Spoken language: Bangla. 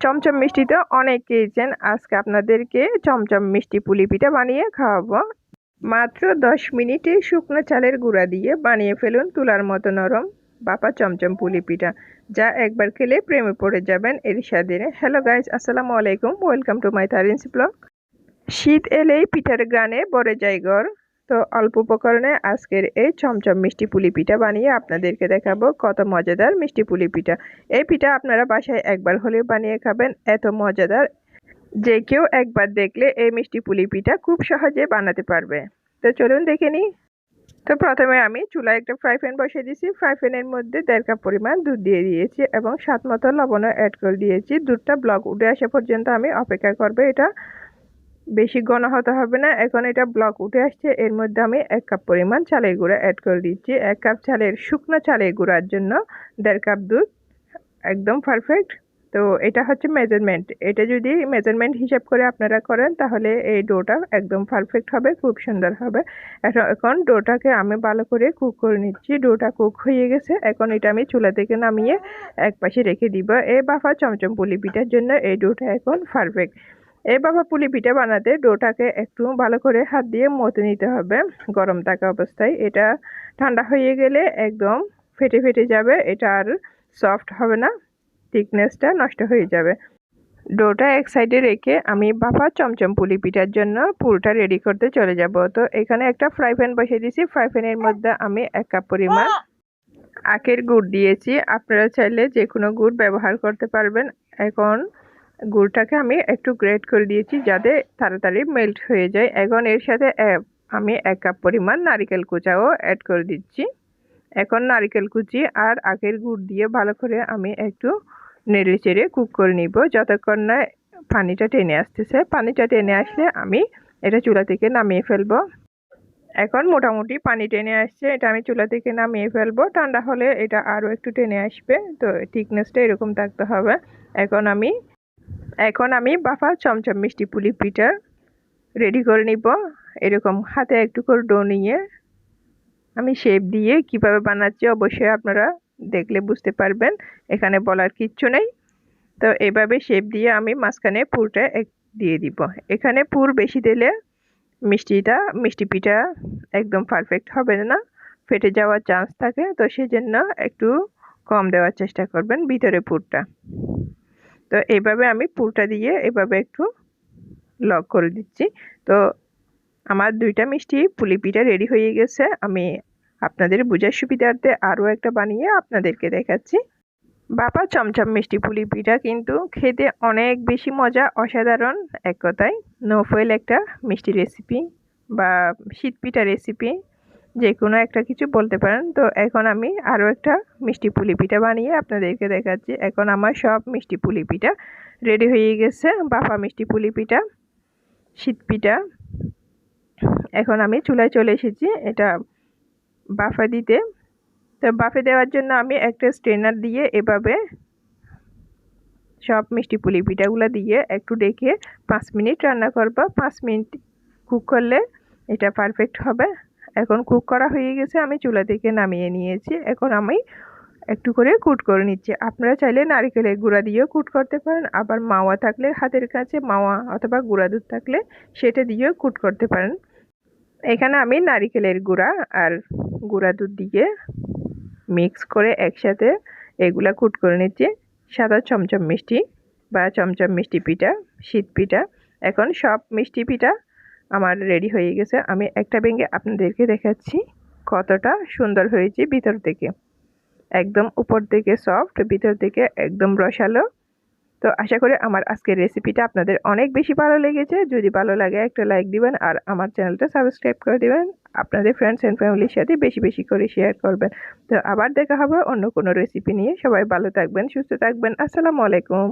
চমচম মিষ্টিতে অনেক খেয়েছেন আজকে আপনাদেরকে চমচম মিষ্টি পুলি পিঠা বানিয়ে খাওয়াবো। মাত্র দশ মিনিটে শুকনো চালের গুঁড়া দিয়ে বানিয়ে ফেলুন তুলার মতো নরম বাপা চমচম পুলি পিঠা। যা একবার খেলে প্রেমে পড়ে যাবেন এর স্বাদে হ্যালো গাইজ আসসালামু আলাইকুম। Welcome to my Tarin's blog শীত এলেই পিঠার গ্রানে বড়ে যায় তো অল্প উপকরণে আজকের এই চমচম মিষ্টি পুলি পিঠা বানিয়ে আপনাদেরকে দেখাবো কত মজাদার মিষ্টি পুলি পিঠা। এই পিঠা আপনারা বাসায় একবার হলেও বানিয়ে খাবেন, এত মজাদার যে কেউ একবার দেখলে এই মিষ্টি পুলি পিঠা খুব সহজে বানাতে পারবে। তো চলুন দেখে নিই। তো প্রথমে আমি চুলায় একটা ফ্রাই প্যান বসিয়ে দিয়েছি। ফ্রাই প্যানের মধ্যে দেড় কাপ পরিমাণ দুধ দিয়ে দিয়েছি এবং সাত মতো লবণও অ্যাড করে দিয়েছি। দুধটা ব্লক উঠে আসা পর্যন্ত আমি অপেক্ষা করব এটা বেশি ঘন হতে হবে না। এখন এটা ব্লক উঠে আসছে। এর মধ্যে আমি এক কাপ পরিমাণ চালের গুঁড়া অ্যাড করে দিচ্ছি। এক কাপ চালের শুকনো চালের গুঁড়ার জন্য দেড় কাপ দুধ। একদম পারফেক্ট তো এটা হচ্ছে মেজারমেন্ট এটা যদি মেজারমেন্ট হিসাব করে আপনারা করেন, তাহলে এই ডোটা একদম পারফেক্ট হবে, খুব সুন্দর হবে। এখন ডোটাকে আমি ভালো করে কুক করে নিচ্ছি। ডোটা কুক হয়ে গেছে। এখন এটা আমি চুলা থেকে নামিয়ে এক পাশে রেখে দিব। এই বাফা চমচম পুলি পিঠার জন্য এই ডোটা এখন পারফেক্ট এই বাবা পুলি পিঠা বানাতে ডোটাকে একটু ভালো করে হাত দিয়ে মতে নিতে হবে গরম থাকা অবস্থায়। এটা ঠান্ডা হয়ে গেলে একদম ফেটে ফেটে যাবে, এটা আর সফট হবে না থিকনেসটা নষ্ট হয়ে যাবে। ডোটা এক সাইডে রেখে আমি বাফা চমচম পুলি পিঠার জন্য পুরোটা রেডি করতে চলে যাব। তো এখানে একটা ফ্রাই প্যান বসিয়ে দিয়েছি ফ্রাই প্যানের মধ্যে আমি এক কাপ পরিমাণ আখের গুড় দিয়েছি। আপনারা চাইলে যে কোনো গুড় ব্যবহার করতে পারবেন। এখন গুড়টাকে আমি একটু গ্রেট করে দিয়েছি যাতে তাড়াতাড়ি মেল্ট হয়ে যায়। এখন এর সাথে আমি এক কাপ পরিমাণ নারিকেল কুচাও অ্যাড করে দিচ্ছি। এখন নারিকেল কুচি আর আগের গুড় দিয়ে ভালো করে আমি একটু নেড়ে চেড়ে কুক করে নিব। যতক্ষণ না পানিটা টেনে আসতেছে। পানিটা টেনে আসলে আমি এটা চুলা থেকে নামিয়ে ফেলব। এখন মোটামুটি পানি টেনে আসছে। এটা আমি চুলা থেকে নামিয়ে ফেলব। ঠান্ডা হলে এটা আরও একটু টেনে আসবে। তো থিকনেসটা এরকম থাকতে হবে। এখন আমি এখন আমি বাফা চমচম মিষ্টি পুলি পিঠা রেডি করে নিব। এরকম হাতে একটু করে ডো নিয়ে আমি শেপ দিয়ে কীভাবে বানাচ্ছি অবশ্যই আপনারা দেখলে বুঝতে পারবেন, এখানে বলার কিচ্ছু নেই। তো এভাবে শেপ দিয়ে আমি মাঝখানে পুরটা এক দিয়ে দিব। এখানে পুর বেশি দিলে মিষ্টিটা, মিষ্টি পিঠা একদম পারফেক্ট হবে না, ফেটে যাওয়ার চান্স থাকে। তো সেজন্য একটু কম দেওয়ার চেষ্টা করবেন ভিতরে পুরটা। তো এইভাবে আমি পুরটা দিয়ে এভাবে একটু লক করে দিচ্ছি। তো আমার দুইটা মিষ্টি পুলি পিঠা রেডি হয়ে গেছে। আমি আপনাদের বোঝার সুবিধার্থে আরও একটা বানিয়ে আপনাদেরকে দেখাচ্ছি। বাবা চমচম মিষ্টি পুলি পিঠা কিন্তু খেতে অনেক বেশি মজা, অসাধারণ। এক কথায় নোফয়েল একটা মিষ্টি রেসিপি বা শীত পিঠা রেসিপি যে কোনো একটা কিছু বলতে পারেন। তো এখন আমি আরও একটা মিষ্টি পুলি পিঠা বানিয়ে আপনাদেরকে দেখাচ্ছি। এখন আমার সব মিষ্টি পুলি পিঠা রেডি হয়ে গেছে। বাফা মিষ্টি পুলি পিঠা, শীত পিঠা। এখন আমি চুলায় চলে এসেছি এটা বাফা দিতে। তো বাফে দেওয়ার জন্য আমি একটা স্ট্রেনার দিয়ে এভাবে সব মিষ্টি পুলি পিঠাগুলো দিয়ে একটু ডেকে পাঁচ মিনিট রান্না করবা। পাঁচ মিনিট কুক করলে এটা পারফেক্ট হবে। এখন কুক করা হয়ে গেছে, আমি চুলা থেকে নামিয়ে নিয়েছি। এখন আমি একটু করে কুট করে নিচ্ছি। আপনারা চাইলে নারিকেলের গুঁড়া দিয়েও কুট করতে পারেন, আবার মাওয়া থাকলে, হাতের কাছে মাওয়া অথবা গুঁড়া দুধ থাকলে সেটা দিয়েও কুট করতে পারেন। এখানে আমি নারিকেলের গুঁড়া আর গুঁড়া দুধ দিয়ে মিক্স করে একসাথে এগুলা কুট করে নিচ্ছি। সাদা চমচম মিষ্টি বা চমচম মিষ্টি পিঠা, শীত পিঠা। এখন সব মিষ্টি পিঠা আমার রেডি হয়ে গেছে। আমি একটা ব্যাঙ্গে আপনাদেরকে দেখাচ্ছি কতটা সুন্দর হয়েছে ভিতর থেকে। একদম উপর থেকে সফট ভিতর থেকে একদম রসালো। তো আশা করি আমার আজকের রেসিপিটা আপনাদের অনেক বেশি ভালো লেগেছে। যদি ভালো লাগে একটা লাইক দিবেন আর আমার চ্যানেলটা সাবস্ক্রাইব করে দিবেন। আপনাদের ফ্রেন্ডস অ্যান্ড ফ্যামিলির সাথে বেশি বেশি করে শেয়ার করবেন। তো আবার দেখা হবে অন্য কোনো রেসিপি নিয়ে। সবাই ভালো থাকবেন, সুস্থ থাকবেন। আসসালামু আলাইকুম।